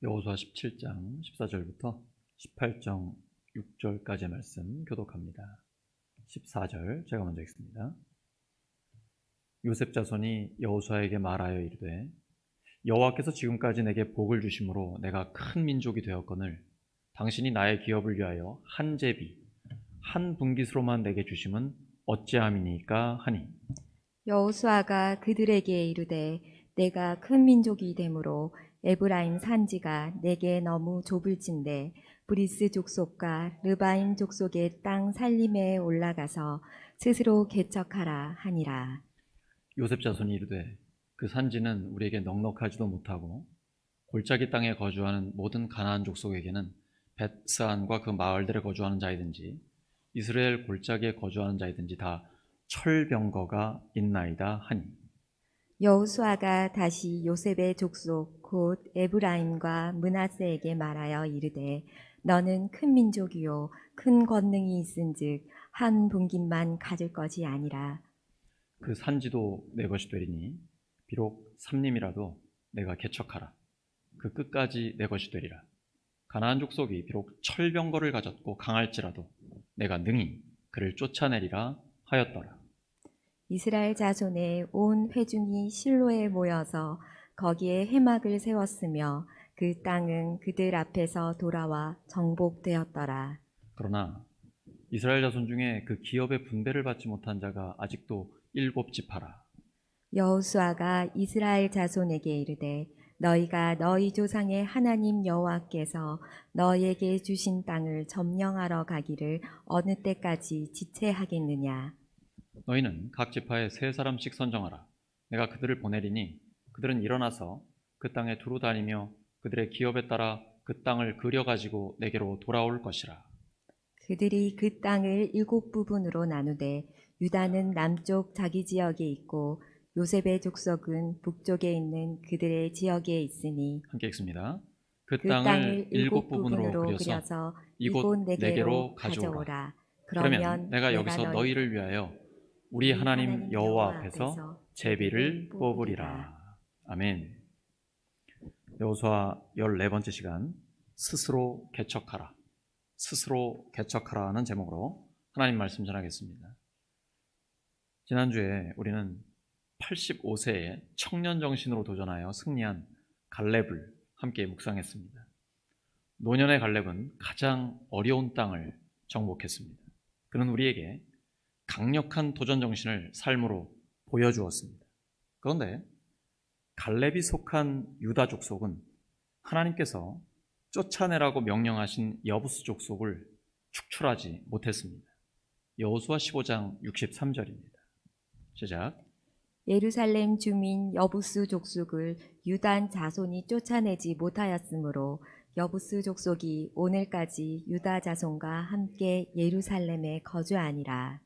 여호수아 17장 14절부터 18장 6절까지의 말씀 교독합니다. 14절 제가 먼저 읽습니다. 요셉 자손이 여호수아에게 말하여 이르되 여호와께서 지금까지 내게 복을 주심으로 내가 큰 민족이 되었거늘 당신이 나의 기업을 위하여 한 제비 한 분깃으로만 내게 주심은 어찌함이니까 하니 여호수아가 그들에게 이르되 내가 큰 민족이 되므로 에브라임 산지가 내게 너무 좁을진데 브리스 족속과 르바임 족속의 땅 살림에 올라가서 스스로 개척하라 하니라. 요셉 자손이 이르되 그 산지는 우리에게 넉넉하지도 못하고 골짜기 땅에 거주하는 모든 가나안 족속에게는 벳스안과 그 마을들에 거주하는 자이든지 이스라엘 골짜기에 거주하는 자이든지 다 철병거가 있나이다 하니 여호수아가 다시 요셉의 족속 곧 에브라임과 문하세에게 말하여 이르되 너는 큰 민족이요 큰 권능이 있은즉 한 분깃만 가질 것이 아니라. 그 산지도 내 것이 되리니 비록 삼림이라도 내가 개척하라. 그 끝까지 내 것이 되리라. 가나안 족속이 비록 철병거를 가졌고 강할지라도 내가 능히 그를 쫓아내리라 하였더라 이스라엘 자손의 온 회중이 실로에 모여서 거기에 해막을 세웠으며 그 땅은 그들 앞에서 돌아와 정복되었더라. 그러나 이스라엘 자손 중에 그 기업의 분배를 받지 못한 자가 아직도 일곱 지파라. 여호수아가 이스라엘 자손에게 이르되 너희가 너희 조상의 하나님 여호와께서 너희에게 주신 땅을 점령하러 가기를 어느 때까지 지체하겠느냐 너희는 각 지파에 세 사람씩 선정하라. 내가 그들을 보내리니 그들은 일어나서 그 땅에 두루 다니며 그들의 기업에 따라 그 땅을 그려 가지고 내게로 돌아올 것이라. 그들이 그 땅을 일곱 부분으로 나누되 유다는 남쪽 자기 지역에 있고 요셉의 족속은 북쪽에 있는 그들의 지역에 있으니 함께 읽습니다. 그, 그 땅을, 땅을 일곱 부분으로 그려서 그려서 이곳 이곳 내게로 내게로 가져오라. 가져오라. 그러면 내가 여기서 너희를 위하여 우리 하나님 여호와 앞에서 제비를 뽑으리라. 아멘. 여호수아 14번째 시간 스스로 개척하라. 스스로 개척하라는 제목으로 하나님 말씀 전하겠습니다. 지난주에 우리는 85세에 청년 정신으로 도전하여 승리한 갈렙을 함께 묵상했습니다. 노년의 갈렙은 가장 어려운 땅을 정복했습니다. 그는 우리에게 강력한 도전 정신을 삶으로 보여주었습니다. 그런데 갈렙이 속한 유다 족속은 하나님께서 쫓아내라고 명령하신 여부스 족속을 축출하지 못했습니다. 여호수아 15장 63절입니다. 시작. 예루살렘 주민 여부스 족속을 유단 자손이 쫓아내지 못하였으므로 여부스 족속이 오늘까지 유다 자손과 함께 예루살렘에 거주하니라.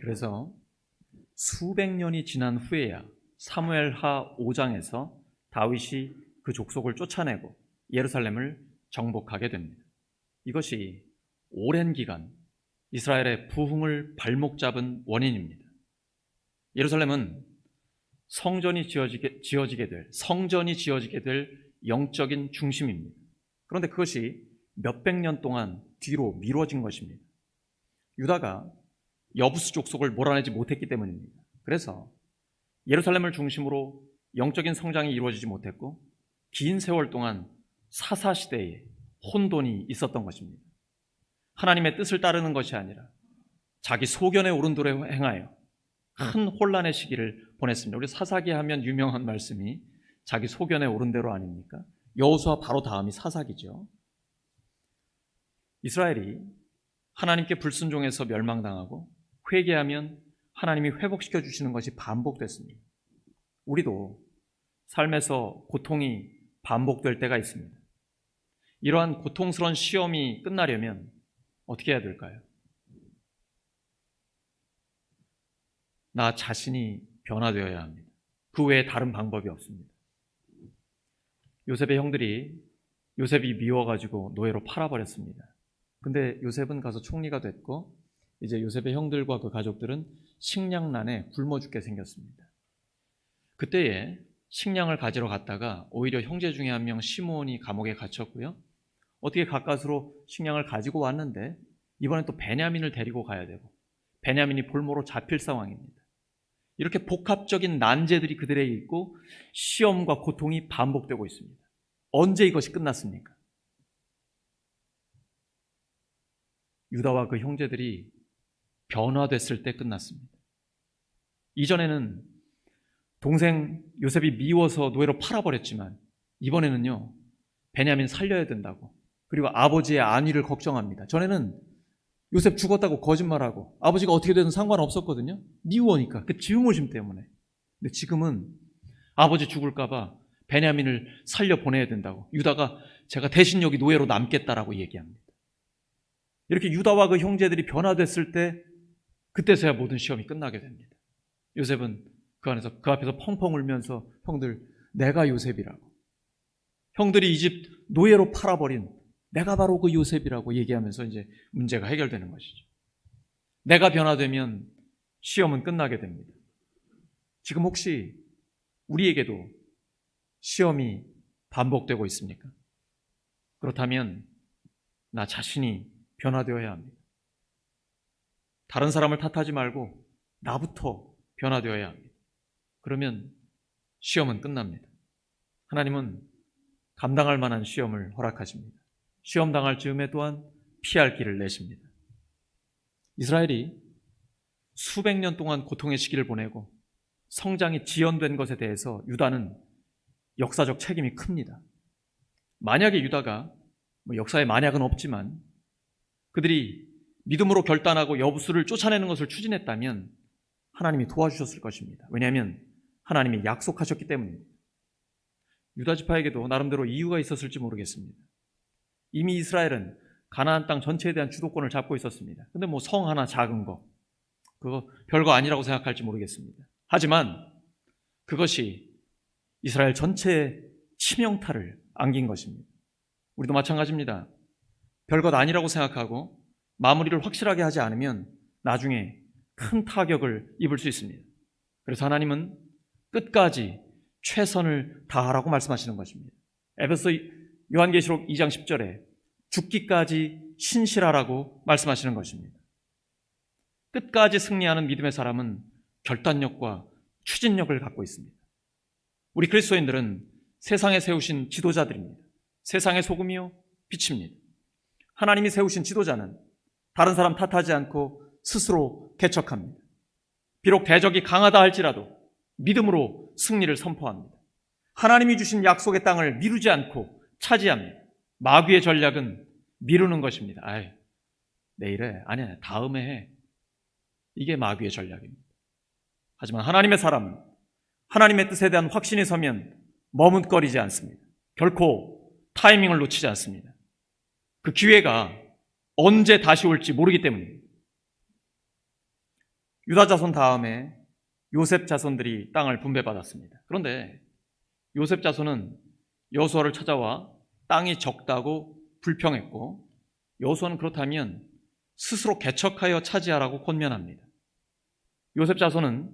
그래서 수백 년이 지난 후에야 사무엘하 5장에서 다윗이 그 족속을 쫓아내고 예루살렘을 정복하게 됩니다. 이것이 오랜 기간 이스라엘의 부흥을 발목 잡은 원인입니다. 예루살렘은 성전이 지어지게, 지어지게 될, 성전이 지어지게 될 영적인 중심입니다. 그런데 그것이 몇백 년 동안 뒤로 미뤄진 것입니다. 유다가 여부스 족속을 몰아내지 못했기 때문입니다. 그래서 예루살렘을 중심으로 영적인 성장이 이루어지지 못했고 긴 세월 동안 사사 시대에 혼돈이 있었던 것입니다. 하나님의 뜻을 따르는 것이 아니라 자기 소견에 오른 대로 행하여 큰 혼란의 시기를 보냈습니다. 우리 사사기 하면 유명한 말씀이 자기 소견에 오른 대로 아닙니까? 여호수아 바로 다음이 사사기죠. 이스라엘이 하나님께 불순종해서 멸망당하고 회개하면 하나님이 회복시켜 주시는 것이 반복됐습니다. 우리도 삶에서 고통이 반복될 때가 있습니다. 이러한 고통스러운 시험이 끝나려면 어떻게 해야 될까요? 나 자신이 변화되어야 합니다. 그 외에 다른 방법이 없습니다. 요셉의 형들이 요셉이 미워가지고 노예로 팔아버렸습니다. 근데 요셉은 가서 총리가 됐고 이제 요셉의 형들과 그 가족들은 식량난에 굶어 죽게 생겼습니다. 그때에 식량을 가지러 갔다가 오히려 형제 중에 한 명 시몬이 감옥에 갇혔고요. 어떻게 가까스로 식량을 가지고 왔는데 이번엔 또 베냐민을 데리고 가야 되고 베냐민이 볼모로 잡힐 상황입니다. 이렇게 복합적인 난제들이 그들에게 있고 시험과 고통이 반복되고 있습니다. 언제 이것이 끝났습니까? 유다와 그 형제들이 변화됐을 때 끝났습니다. 이전에는 동생 요셉이 미워서 노예로 팔아버렸지만 이번에는요 베냐민 살려야 된다고 그리고 아버지의 안위를 걱정합니다. 전에는 요셉 죽었다고 거짓말하고 아버지가 어떻게 되든 상관없었거든요. 미워니까 그 지음오심 때문에. 근데 지금은 아버지 죽을까봐 베냐민을 살려 보내야 된다고 유다가 제가 대신 여기 노예로 남겠다라고 얘기합니다. 이렇게 유다와 그 형제들이 변화됐을 때 그때서야 모든 시험이 끝나게 됩니다. 요셉은 그 안에서 그 앞에서 펑펑 울면서 형들 내가 요셉이라고 형들이 이집 노예로 팔아버린 내가 바로 그 요셉이라고 얘기하면서 이제 문제가 해결되는 것이죠. 내가 변화되면 시험은 끝나게 됩니다. 지금 혹시 우리에게도 시험이 반복되고 있습니까? 그렇다면 나 자신이 변화되어야 합니다. 다른 사람을 탓하지 말고 나부터 변화되어야 합니다. 그러면 시험은 끝납니다. 하나님은 감당할 만한 시험을 허락하십니다. 시험 당할 즈음에 또한 피할 길을 내십니다. 이스라엘이 수백 년 동안 고통의 시기를 보내고 성장이 지연된 것에 대해서 유다는 역사적 책임이 큽니다. 만약에 유다가 뭐 역사에 만약은 없지만 그들이 믿음으로 결단하고 여부수를 쫓아내는 것을 추진했다면 하나님이 도와주셨을 것입니다. 왜냐하면 하나님이 약속하셨기 때문입니다. 유다 지파에게도 나름대로 이유가 있었을지 모르겠습니다. 이미 이스라엘은 가나안 땅 전체에 대한 주도권을 잡고 있었습니다. 근데 뭐 성 하나 작은 거 그거 별거 아니라고 생각할지 모르겠습니다. 하지만 그것이 이스라엘 전체의 치명타를 안긴 것입니다. 우리도 마찬가지입니다. 별것 아니라고 생각하고 마무리를 확실하게 하지 않으면 나중에 큰 타격을 입을 수 있습니다. 그래서 하나님은 끝까지 최선을 다하라고 말씀하시는 것입니다. 에베소 요한계시록 2장 10절에 죽기까지 신실하라고 말씀하시는 것입니다. 끝까지 승리하는 믿음의 사람은 결단력과 추진력을 갖고 있습니다. 우리 그리스도인들은 세상에 세우신 지도자들입니다. 세상의 소금이요 빛입니다. 하나님이 세우신 지도자는 다른 사람 탓하지 않고 스스로 개척합니다. 비록 대적이 강하다 할지라도 믿음으로 승리를 선포합니다. 하나님이 주신 약속의 땅을 미루지 않고 차지합니다. 마귀의 전략은 미루는 것입니다. 아이, 내일에, 아니야, 다음에 해. 이게 마귀의 전략입니다. 하지만 하나님의 사람은 하나님의 뜻에 대한 확신이 서면 머뭇거리지 않습니다. 결코 타이밍을 놓치지 않습니다. 그 기회가 언제 다시 올지 모르기 때문입니다. 유다 자손 다음에 요셉 자손들이 땅을 분배받았습니다. 그런데 요셉 자손은 여수아를 찾아와 땅이 적다고 불평했고 여수아는 그렇다면 스스로 개척하여 차지하라고 권면합니다. 요셉 자손은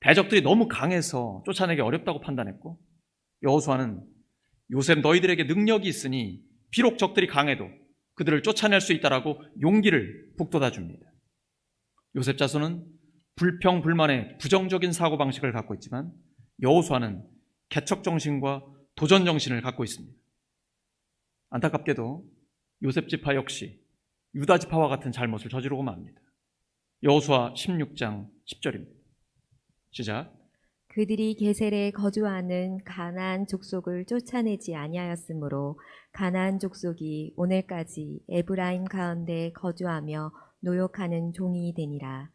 대적들이 너무 강해서 쫓아내기 어렵다고 판단했고 여호수아는 요셉 너희들에게 능력이 있으니 비록 적들이 강해도 그들을 쫓아낼 수 있다라고 용기를 북돋아 줍니다. 요셉 자손은 불평 불만의 부정적인 사고 방식을 갖고 있지만 여호수아는 개척 정신과 도전 정신을 갖고 있습니다. 안타깝게도 요셉 지파 역시 유다 지파와 같은 잘못을 저지르고 맙니다. 여호수아 16장 10절입니다. 시작. 그들이 게셀에 거주하는 가나안 족속을 쫓아내지 아니하였으므로 가나안 족속이 오늘까지 에브라임 가운데 거주하며 노역하는 종이 되니라.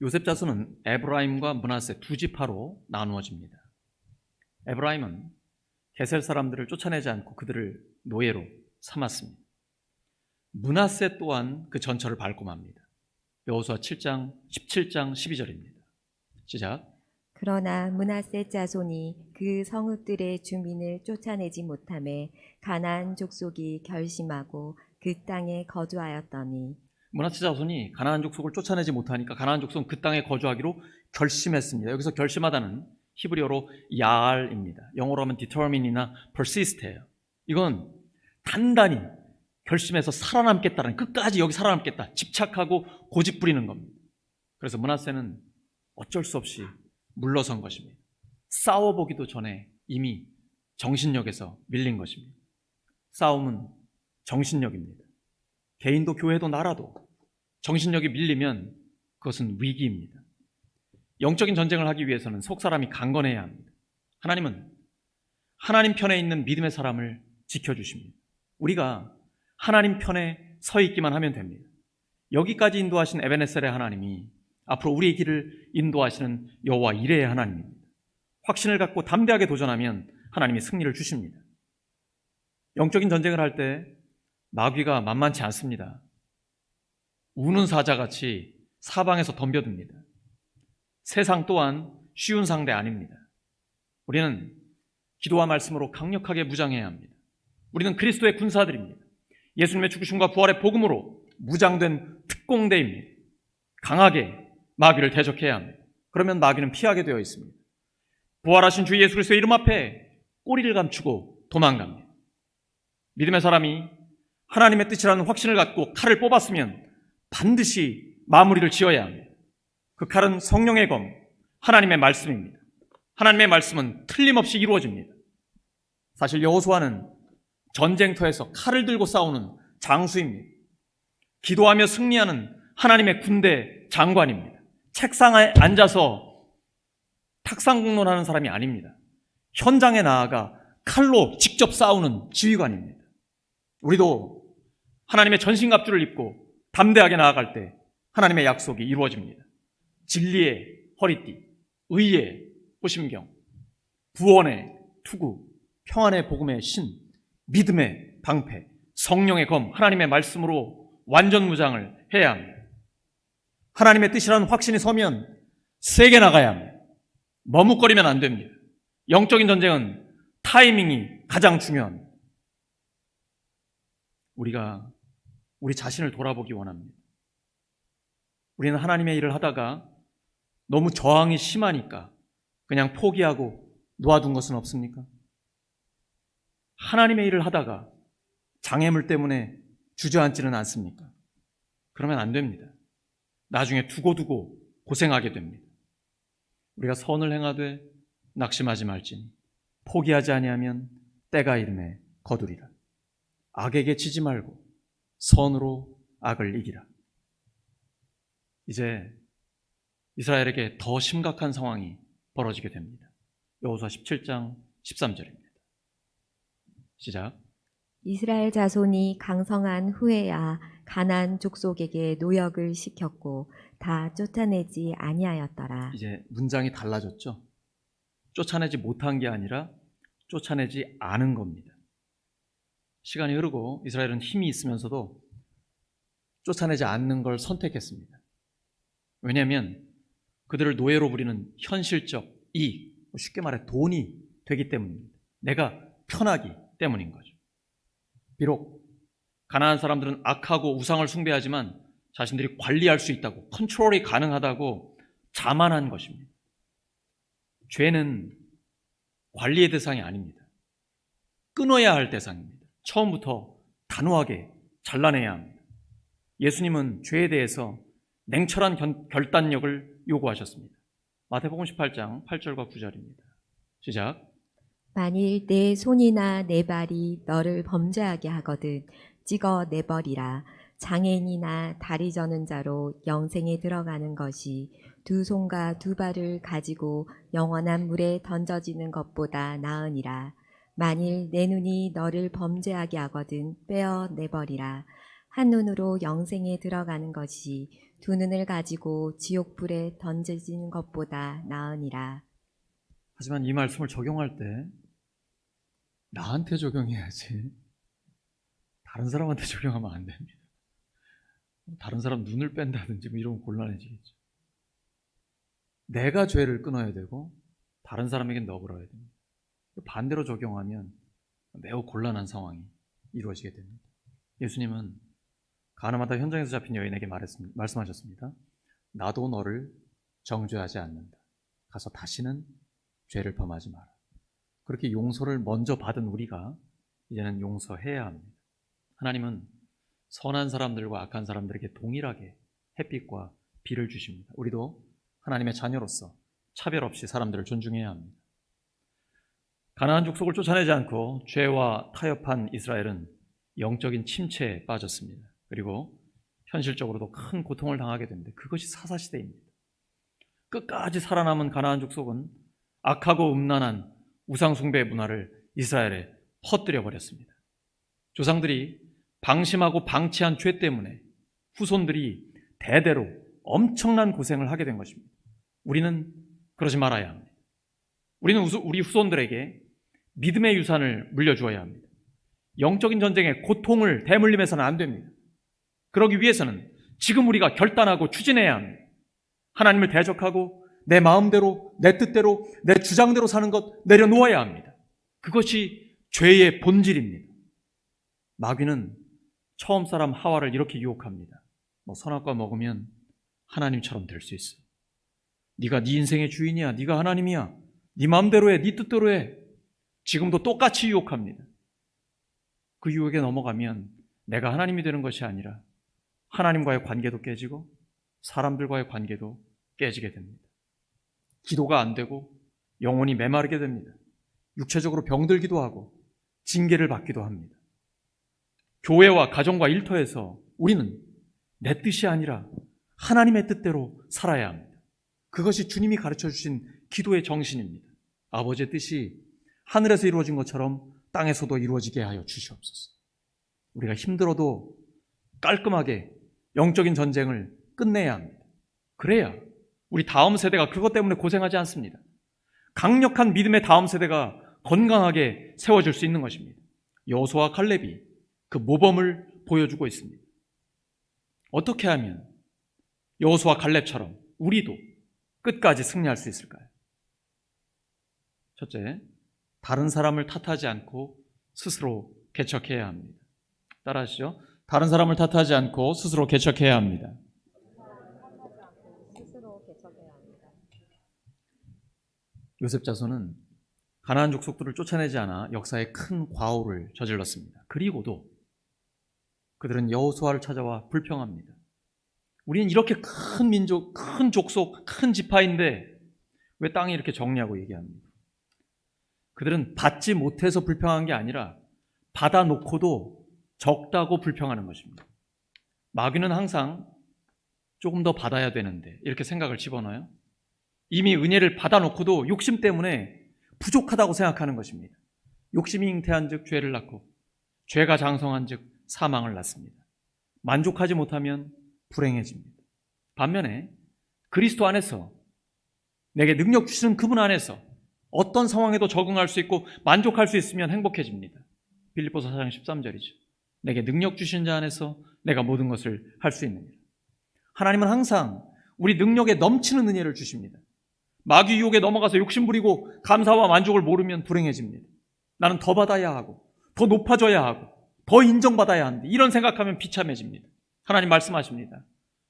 요셉 자손은 에브라임과 문하세 두 지파로 나누어집니다. 에브라임은 게셀 사람들을 쫓아내지 않고 그들을 노예로 삼았습니다. 문하세 또한 그 전철을 밟고 맙니다. 여호수아 7장 17장 12절입니다. 시작. 그러나 문하세 자손이 그 성읍들의 주민을 쫓아내지 못함에 가나안 족속이 결심하고 그 땅에 거주하였더니 문하세 자손이 가나안 족속을 쫓아내지 못하니까 가나안 족속은 그 땅에 거주하기로 결심했습니다. 여기서 결심하다는 히브리어로 야알입니다. 영어로 하면 determine이나 persist예요. 이건 단단히 결심해서 살아남겠다는 끝까지 여기 살아남겠다 집착하고 고집 부리는 겁니다. 그래서 문하세는 어쩔 수 없이 물러선 것입니다. 싸워보기도 전에 이미 정신력에서 밀린 것입니다. 싸움은 정신력입니다. 개인도 교회도 나라도 정신력이 밀리면 그것은 위기입니다. 영적인 전쟁을 하기 위해서는 속 사람이 강건해야 합니다. 하나님은 하나님 편에 있는 믿음의 사람을 지켜주십니다. 우리가 하나님 편에 서 있기만 하면 됩니다. 여기까지 인도하신 에베네셀의 하나님이 앞으로 우리의 길을 인도하시는 여호와 이레의 하나님입니다. 확신을 갖고 담대하게 도전하면 하나님이 승리를 주십니다. 영적인 전쟁을 할 때 마귀가 만만치 않습니다. 우는 사자같이 사방에서 덤벼듭니다. 세상 또한 쉬운 상대 아닙니다. 우리는 기도와 말씀으로 강력하게 무장해야 합니다. 우리는 그리스도의 군사들입니다. 예수님의 죽으심과 부활의 복음으로 무장된 특공대입니다. 강하게 마귀를 대적해야 합니다. 그러면 마귀는 피하게 되어 있습니다. 부활하신 주 예수 그리스도의 이름 앞에 꼬리를 감추고 도망갑니다. 믿음의 사람이 하나님의 뜻이라는 확신을 갖고 칼을 뽑았으면 반드시 마무리를 지어야 합니다. 그 칼은 성령의 검, 하나님의 말씀입니다. 하나님의 말씀은 틀림없이 이루어집니다. 사실 여호수아는 전쟁터에서 칼을 들고 싸우는 장수입니다. 기도하며 승리하는 하나님의 군대 장관입니다. 책상에 앉아서 탁상공론하는 사람이 아닙니다. 현장에 나아가 칼로 직접 싸우는 지휘관입니다. 우리도 하나님의 전신갑주를 입고 담대하게 나아갈 때 하나님의 약속이 이루어집니다. 진리의 허리띠, 의의 호심경, 구원의 투구, 평안의 복음의 신, 믿음의 방패, 성령의 검, 하나님의 말씀으로 완전 무장을 해야 합니다. 하나님의 뜻이라는 확신이 서면 세게 나가야 합니다. 머뭇거리면 안 됩니다. 영적인 전쟁은 타이밍이 가장 중요합니다. 우리가 우리 자신을 돌아보기 원합니다. 우리는 하나님의 일을 하다가 너무 저항이 심하니까 그냥 포기하고 놓아둔 것은 없습니까? 하나님의 일을 하다가 장애물 때문에 주저앉지는 않습니까? 그러면 안 됩니다. 나중에 두고두고 고생하게 됩니다. 우리가 선을 행하되 낙심하지 말지니 포기하지 아니하면 때가 이름에 거두리라. 악에게 지지 말고 선으로 악을 이기라. 이제 이스라엘에게 더 심각한 상황이 벌어지게 됩니다. 여호수아 17장 13절입니다. 시작. 이스라엘 자손이 강성한 후에야 가난 족속에게 노역을 시켰고 다 쫓아내지 아니하였더라. 이제 문장이 달라졌죠. 쫓아내지 못한 게 아니라 쫓아내지 않은 겁니다. 시간이 흐르고 이스라엘은 힘이 있으면서도 쫓아내지 않는 걸 선택했습니다. 왜냐하면 그들을 노예로 부리는 현실적 이익, 쉽게 말해 돈이 되기 때문입니다. 내가 편하기 때문인 거죠. 비록 가난한 사람들은 악하고 우상을 숭배하지만 자신들이 관리할 수 있다고 컨트롤이 가능하다고 자만한 것입니다. 죄는 관리의 대상이 아닙니다. 끊어야 할 대상입니다. 처음부터 단호하게 잘라내야 합니다. 예수님은 죄에 대해서 냉철한 견- 결단력을 요구하셨습니다. 마태복음 18장 8절과 9절입니다. 시작. 만일 내 손이나 내 발이 너를 범죄하게 하거든 찍어 내버리라. 장애인이나 다리 저는 자로 영생에 들어가는 것이 두 손과 두 발을 가지고 영원한 물에 던져지는 것보다 나으니라. 만일 내 눈이 너를 범죄하게 하거든 빼어 내버리라. 한 눈으로 영생에 들어가는 것이 두 눈을 가지고 지옥불에 던져지는 것보다 나으니라. 하지만 이 말씀을 적용할 때 나한테 적용해야지. 다른 사람한테 적용하면 안 됩니다. 다른 사람 눈을 뺀다든지 뭐 이러면 곤란해지겠죠. 내가 죄를 끊어야 되고 다른 사람에겐 너그러야 됩니다. 반대로 적용하면 매우 곤란한 상황이 이루어지게 됩니다. 예수님은 가나마다 현장에서 잡힌 여인에게 말했습니다. 말씀하셨습니다. 나도 너를 정죄하지 않는다. 가서 다시는 죄를 범하지 마라. 그렇게 용서를 먼저 받은 우리가 이제는 용서해야 합니다. 하나님은 선한 사람들과 악한 사람들에게 동일하게 햇빛과 비를 주십니다. 우리도 하나님의 자녀로서 차별 없이 사람들을 존중해야 합니다. 가나안 족속을 쫓아내지 않고 죄와 타협한 이스라엘은 영적인 침체에 빠졌습니다. 그리고 현실적으로도 큰 고통을 당하게 됩니다. 그것이 사사시대입니다. 끝까지 살아남은 가나안 족속은 악하고 음란한 우상숭배 문화를 이스라엘에 퍼뜨려 버렸습니다. 조상들이 방심하고 방치한 죄 때문에 후손들이 대대로 엄청난 고생을 하게 된 것입니다. 우리는 그러지 말아야 합니다. 우리는 우리 후손들에게 믿음의 유산을 물려주어야 합니다. 영적인 전쟁에 고통을 대물림해서는 안 됩니다. 그러기 위해서는 지금 우리가 결단하고 추진해야 합니다. 하나님을 대적하고 내 마음대로, 내 뜻대로, 내 주장대로 사는 것 내려놓아야 합니다. 그것이 죄의 본질입니다. 마귀는 처음 사람 하와를 이렇게 유혹합니다. 뭐 선악과 먹으면 하나님처럼 될 수 있어. 네가 네 인생의 주인이야. 네가 하나님이야. 네 마음대로 해. 네 뜻대로 해. 지금도 똑같이 유혹합니다. 그 유혹에 넘어가면 내가 하나님이 되는 것이 아니라 하나님과의 관계도 깨지고 사람들과의 관계도 깨지게 됩니다. 기도가 안 되고 영혼이 메마르게 됩니다. 육체적으로 병들기도 하고 징계를 받기도 합니다. 교회와 가정과 일터에서 우리는 내 뜻이 아니라 하나님의 뜻대로 살아야 합니다. 그것이 주님이 가르쳐 주신 기도의 정신입니다. 아버지의 뜻이 하늘에서 이루어진 것처럼 땅에서도 이루어지게 하여 주시옵소서. 우리가 힘들어도 깔끔하게 영적인 전쟁을 끝내야 합니다. 그래야 우리 다음 세대가 그것 때문에 고생하지 않습니다. 강력한 믿음의 다음 세대가 건강하게 세워질 수 있는 것입니다. 여호수아 칼렙이 그 모범을 보여주고 있습니다. 어떻게 하면 여호수아 칼렙처럼 우리도 끝까지 승리할 수 있을까요? 첫째, 다른 사람을 탓하지 않고 스스로 개척해야 합니다. 따라하시죠. 다른 사람을 탓하지 않고 스스로 개척해야 합니다. 스스로 개척해야 합니다. 요셉 자손은 가나안 족속들을 쫓아내지 않아 역사에 큰 과오를 저질렀습니다. 그리고도 그들은 여호수아를 찾아와 불평합니다. 우리는 이렇게 큰 민족, 큰 족속, 큰 지파인데 왜 땅이 이렇게 정리하고 얘기합니까? 그들은 받지 못해서 불평한 게 아니라 받아놓고도 적다고 불평하는 것입니다. 마귀는 항상 조금 더 받아야 되는데 이렇게 생각을 집어넣어요. 이미 은혜를 받아놓고도 욕심 때문에 부족하다고 생각하는 것입니다. 욕심이 잉태한 즉 죄를 낳고 죄가 장성한 즉 사망을 낳습니다. 만족하지 못하면 불행해집니다. 반면에 그리스도 안에서 내게 능력 주시는 그분 안에서 어떤 상황에도 적응할 수 있고 만족할 수 있으면 행복해집니다. 빌립보서 4장 13절이죠. 내게 능력 주신 자 안에서 내가 모든 것을 할 수 있느니라. 하나님은 항상 우리 능력에 넘치는 은혜를 주십니다. 마귀 유혹에 넘어가서 욕심 부리고 감사와 만족을 모르면 불행해집니다. 나는 더 받아야 하고 더 높아져야 하고 더 인정받아야 하는데 이런 생각하면 비참해집니다. 하나님 말씀하십니다.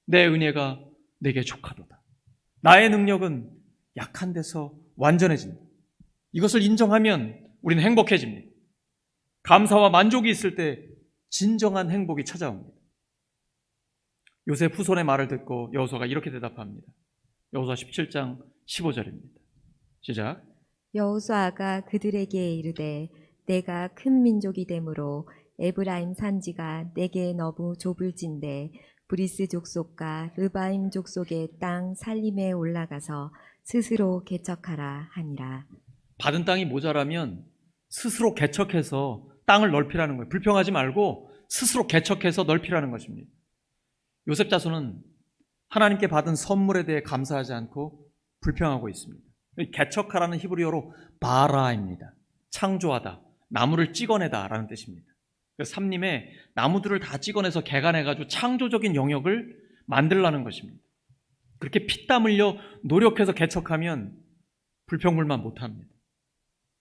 내 은혜가 내게 족하도다. 나의 능력은 약한 데서 완전해집니다. 이것을 인정하면 우리는 행복해집니다. 감사와 만족이 있을 때 진정한 행복이 찾아옵니다. 요셉 후손의 말을 듣고 여호수아가 이렇게 대답합니다. 여호수아 17장 15절입니다. 시작. 여호수아가 그들에게 이르되 내가 큰 민족이 되므로 에브라임 산지가 내게 너무 좁을진데 브리스 족속과 르바임 족속의 땅 살림에 올라가서 스스로 개척하라 하니라. 받은 땅이 모자라면 스스로 개척해서 땅을 넓히라는 거예요. 불평하지 말고 스스로 개척해서 넓히라는 것입니다. 요셉 자손은 하나님께 받은 선물에 대해 감사하지 않고 불평하고 있습니다. 개척하라는 히브리어로 바라입니다. 창조하다, 나무를 찍어내다라는 뜻입니다. 그래서 삼림에 나무들을 다 찍어내서 개간해가지고 창조적인 영역을 만들라는 것입니다. 그렇게 피땀 흘려 노력해서 개척하면 불평불만 못합니다.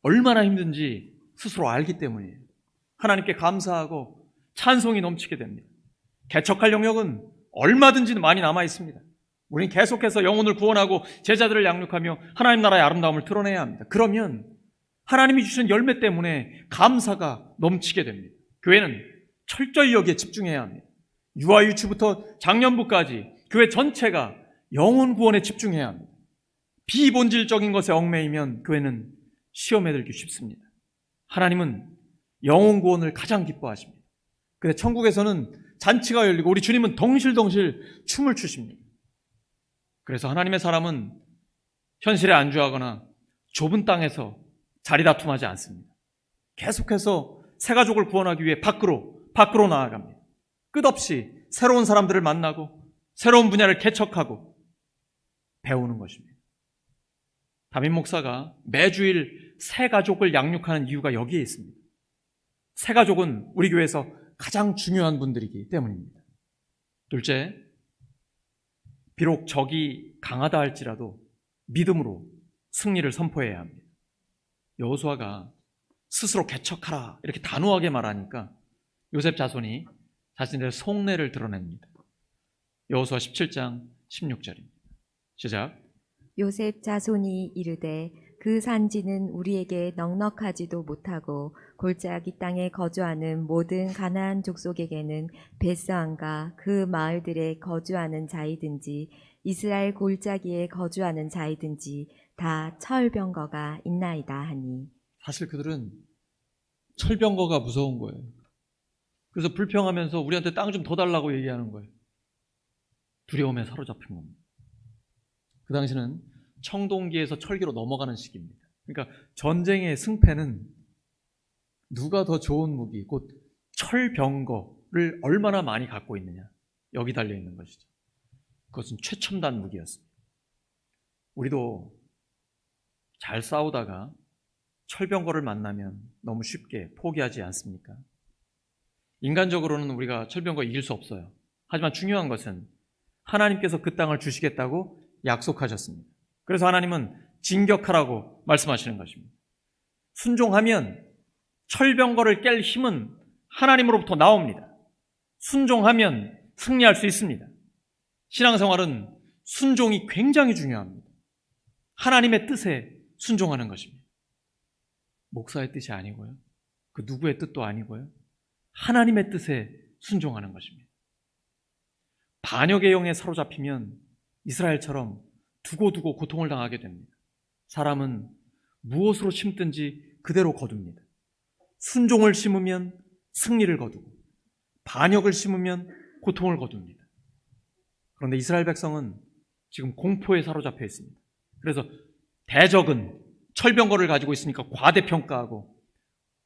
얼마나 힘든지 스스로 알기 때문이에요. 하나님께 감사하고 찬송이 넘치게 됩니다. 개척할 영역은 얼마든지 많이 남아 있습니다. 우리는 계속해서 영혼을 구원하고 제자들을 양육하며 하나님 나라의 아름다움을 드러내야 합니다. 그러면 하나님이 주신 열매 때문에 감사가 넘치게 됩니다. 교회는 철저히 여기에 집중해야 합니다. 유아 유치부터 장년부까지 교회 전체가 영혼 구원에 집중해야 합니다. 비본질적인 것에 얽매이면 교회는 시험에 들기 쉽습니다. 하나님은 영혼 구원을 가장 기뻐하십니다. 근데 천국에서는 잔치가 열리고 우리 주님은 덩실덩실 춤을 추십니다. 그래서 하나님의 사람은 현실에 안주하거나 좁은 땅에서 자리 다툼하지 않습니다. 계속해서 새 가족을 구원하기 위해 밖으로 밖으로 나아갑니다. 끝없이 새로운 사람들을 만나고 새로운 분야를 개척하고 배우는 것입니다. 다민 목사가 매주일 새 가족을 양육하는 이유가 여기에 있습니다. 새 가족은 우리 교회에서 가장 중요한 분들이기 때문입니다. 둘째, 비록 적이 강하다 할지라도 믿음으로 승리를 선포해야 합니다. 여호수아가 스스로 개척하라 이렇게 단호하게 말하니까 요셉 자손이 자신들의 속내를 드러냅니다. 여호수아 17장 16절입니다. 시작. 요셉 자손이 이르되 그 산지는 우리에게 넉넉하지도 못하고 골짜기 땅에 거주하는 모든 가나안 족속에게는 베스안과 그 마을들에 거주하는 자이든지 이스라엘 골짜기에 거주하는 자이든지 다 철병거가 있나이다 하니 사실 그들은 철병거가 무서운 거예요. 그래서 불평하면서 우리한테 땅 좀 더 달라고 얘기하는 거예요. 두려움에 사로잡힌 겁니다. 그 당시는 청동기에서 철기로 넘어가는 시기입니다. 그러니까 전쟁의 승패는 누가 더 좋은 무기, 곧 철병거를 얼마나 많이 갖고 있느냐. 여기 달려 있는 것이죠. 그것은 최첨단 무기였습니다. 우리도 잘 싸우다가 철병거를 만나면 너무 쉽게 포기하지 않습니까? 인간적으로는 우리가 철병거 이길 수 없어요. 하지만 중요한 것은 하나님께서 그 땅을 주시겠다고 약속하셨습니다. 그래서 하나님은 진격하라고 말씀하시는 것입니다. 순종하면 철병거를 깰 힘은 하나님으로부터 나옵니다. 순종하면 승리할 수 있습니다. 신앙생활은 순종이 굉장히 중요합니다. 하나님의 뜻에 순종하는 것입니다. 목사의 뜻이 아니고요. 그 누구의 뜻도 아니고요. 하나님의 뜻에 순종하는 것입니다. 반역의 영에 사로잡히면 이스라엘처럼 두고두고 고통을 당하게 됩니다. 사람은 무엇으로 심든지 그대로 거둡니다. 순종을 심으면 승리를 거두고 반역을 심으면 고통을 거둡니다. 그런데 이스라엘 백성은 지금 공포에 사로잡혀 있습니다. 그래서 대적은 철병거를 가지고 있으니까 과대평가하고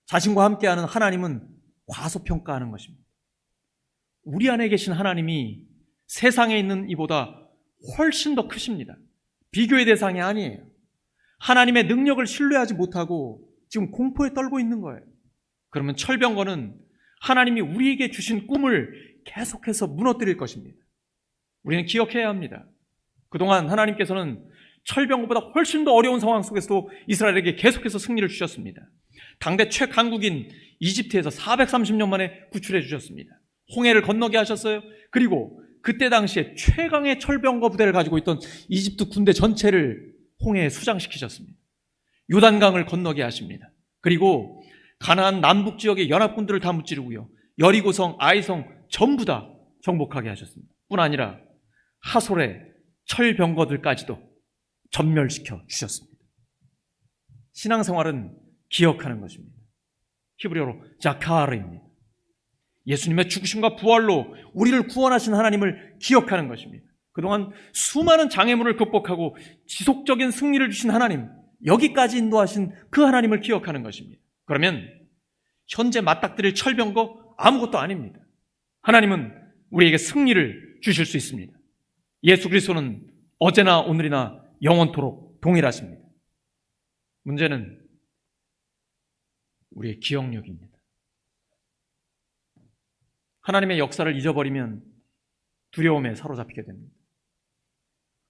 자신과 함께하는 하나님은 과소평가하는 것입니다. 우리 안에 계신 하나님이 세상에 있는 이보다 훨씬 더 크십니다. 비교의 대상이 아니에요. 하나님의 능력을 신뢰하지 못하고 지금 공포에 떨고 있는 거예요. 그러면 철병거는 하나님이 우리에게 주신 꿈을 계속해서 무너뜨릴 것입니다. 우리는 기억해야 합니다. 그동안 하나님께서는 철병거보다 훨씬 더 어려운 상황 속에서도 이스라엘에게 계속해서 승리를 주셨습니다. 당대 최강국인 이집트에서 430년 만에 구출해 주셨습니다. 홍해를 건너게 하셨어요. 그리고 그때 당시에 최강의 철병거 부대를 가지고 있던 이집트 군대 전체를 홍해에 수장시키셨습니다. 요단강을 건너게 하십니다. 그리고 가나안 남북 지역의 연합군들을 다 무찌르고요. 여리고성, 아이성 전부 다 정복하게 하셨습니다. 뿐 아니라 하솔의 철병거들까지도 전멸시켜 주셨습니다. 신앙생활은 기억하는 것입니다. 히브리어로 자카르입니다. 예수님의 죽으심과 부활로 우리를 구원하신 하나님을 기억하는 것입니다. 그동안 수많은 장애물을 극복하고 지속적인 승리를 주신 하나님, 여기까지 인도하신 그 하나님을 기억하는 것입니다. 그러면 현재 맞닥뜨릴 철병거 아무것도 아닙니다. 하나님은 우리에게 승리를 주실 수 있습니다. 예수 그리스도는 어제나 오늘이나 영원토록 동일하십니다. 문제는 우리의 기억력입니다. 하나님의 역사를 잊어버리면 두려움에 사로잡히게 됩니다.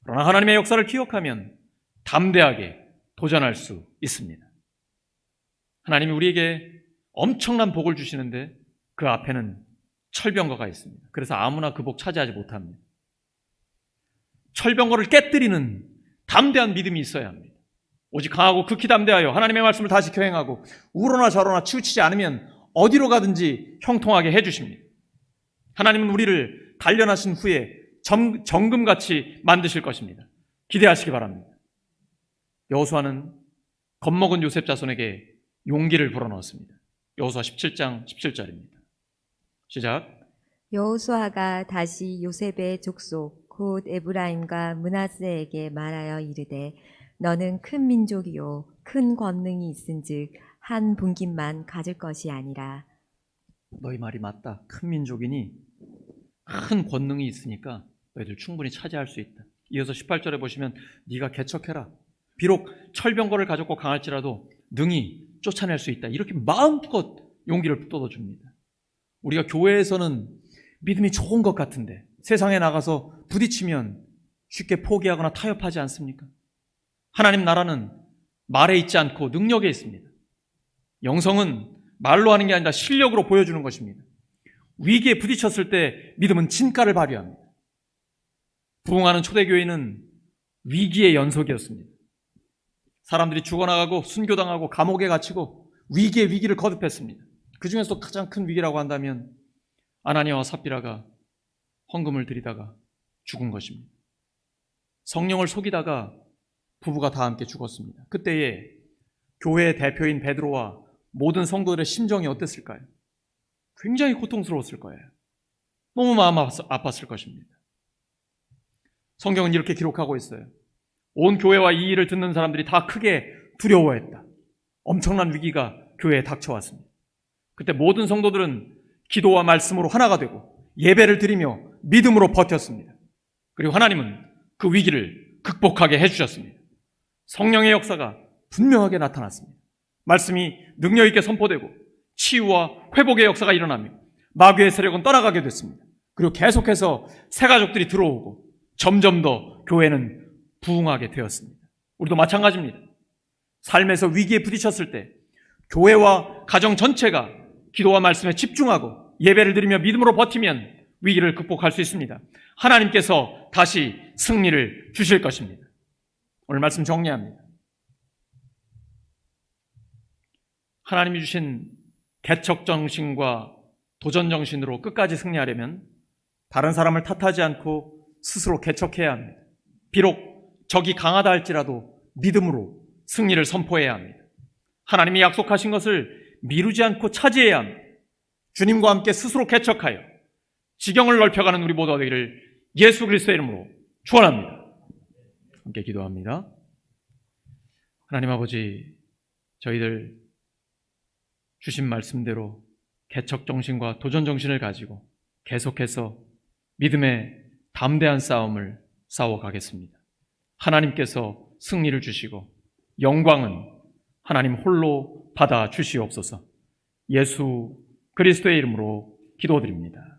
그러나 하나님의 역사를 기억하면 담대하게 도전할 수 있습니다. 하나님이 우리에게 엄청난 복을 주시는데 그 앞에는 철병거가 있습니다. 그래서 아무나 그 복 차지하지 못합니다. 철병거를 깨뜨리는 담대한 믿음이 있어야 합니다. 오직 강하고 극히 담대하여 하나님의 말씀을 다 지켜 행하고 우로나 저로나 치우치지 않으면 어디로 가든지 형통하게 해주십니다. 하나님은 우리를 단련하신 후에 정, 정금같이 만드실 것입니다. 기대하시기 바랍니다. 여호수아는 겁먹은 요셉 자손에게 용기를 불어넣었습니다. 여호수아 17장 17절입니다. 시작. 여호수아가 다시 요셉의 족속 곧 에브라임과 문하세에게 말하여 이르되 너는 큰 민족이요 큰 권능이 있은즉 한 분깃만 가질 것이 아니라 너희 말이 맞다. 큰 민족이니 큰 권능이 있으니까 너희들 충분히 차지할 수 있다. 이어서 18절에 보시면 네가 개척해라. 비록 철병거를 가졌고 강할지라도 능히 쫓아낼 수 있다. 이렇게 마음껏 용기를 북돋아 줍니다. 우리가 교회에서는 믿음이 좋은 것 같은데 세상에 나가서 부딪히면 쉽게 포기하거나 타협하지 않습니까? 하나님 나라는 말에 있지 않고 능력에 있습니다. 영성은 말로 하는 게 아니라 실력으로 보여주는 것입니다. 위기에 부딪혔을 때 믿음은 진가를 발휘합니다. 부흥하는 초대교회는 위기의 연속이었습니다. 사람들이 죽어나가고 순교당하고 감옥에 갇히고 위기의 위기를 거듭했습니다. 그 중에서 가장 큰 위기라고 한다면 아나니아와 삽비라가 헌금을 드리다가 죽은 것입니다. 성령을 속이다가 부부가 다 함께 죽었습니다. 그때에 교회의 대표인 베드로와 모든 성도들의 심정이 어땠을까요? 굉장히 고통스러웠을 거예요. 너무 마음 아팠을 것입니다. 성경은 이렇게 기록하고 있어요. 온 교회와 이 일을 듣는 사람들이 다 크게 두려워했다. 엄청난 위기가 교회에 닥쳐왔습니다. 그때 모든 성도들은 기도와 말씀으로 하나가 되고 예배를 드리며 믿음으로 버텼습니다. 그리고 하나님은 그 위기를 극복하게 해주셨습니다. 성령의 역사가 분명하게 나타났습니다. 말씀이 능력 있게 선포되고 치유와 회복의 역사가 일어나며 마귀의 세력은 떠나가게 됐습니다. 그리고 계속해서 새 가족들이 들어오고 점점 더 교회는 부흥하게 되었습니다. 우리도 마찬가지입니다. 삶에서 위기에 부딪혔을 때 교회와 가정 전체가 기도와 말씀에 집중하고 예배를 드리며 믿음으로 버티면 위기를 극복할 수 있습니다. 하나님께서 다시 승리를 주실 것입니다. 오늘 말씀 정리합니다. 하나님이 주신 개척 정신과 도전 정신으로 끝까지 승리하려면 다른 사람을 탓하지 않고 스스로 개척해야 합니다. 비록 적이 강하다 할지라도 믿음으로 승리를 선포해야 합니다. 하나님이 약속하신 것을 미루지 않고 차지해야 합니다. 주님과 함께 스스로 개척하여 지경을 넓혀가는 우리 모두가 되기를 예수 그리스도의 이름으로 축원합니다. 함께 기도합니다. 하나님 아버지, 저희들 주신 말씀대로 개척 정신과 도전 정신을 가지고 계속해서 믿음의 담대한 싸움을 싸워 가겠습니다. 하나님께서 승리를 주시고 영광은 하나님 홀로 받아 주시옵소서. 예수 그리스도의 이름으로 기도드립니다.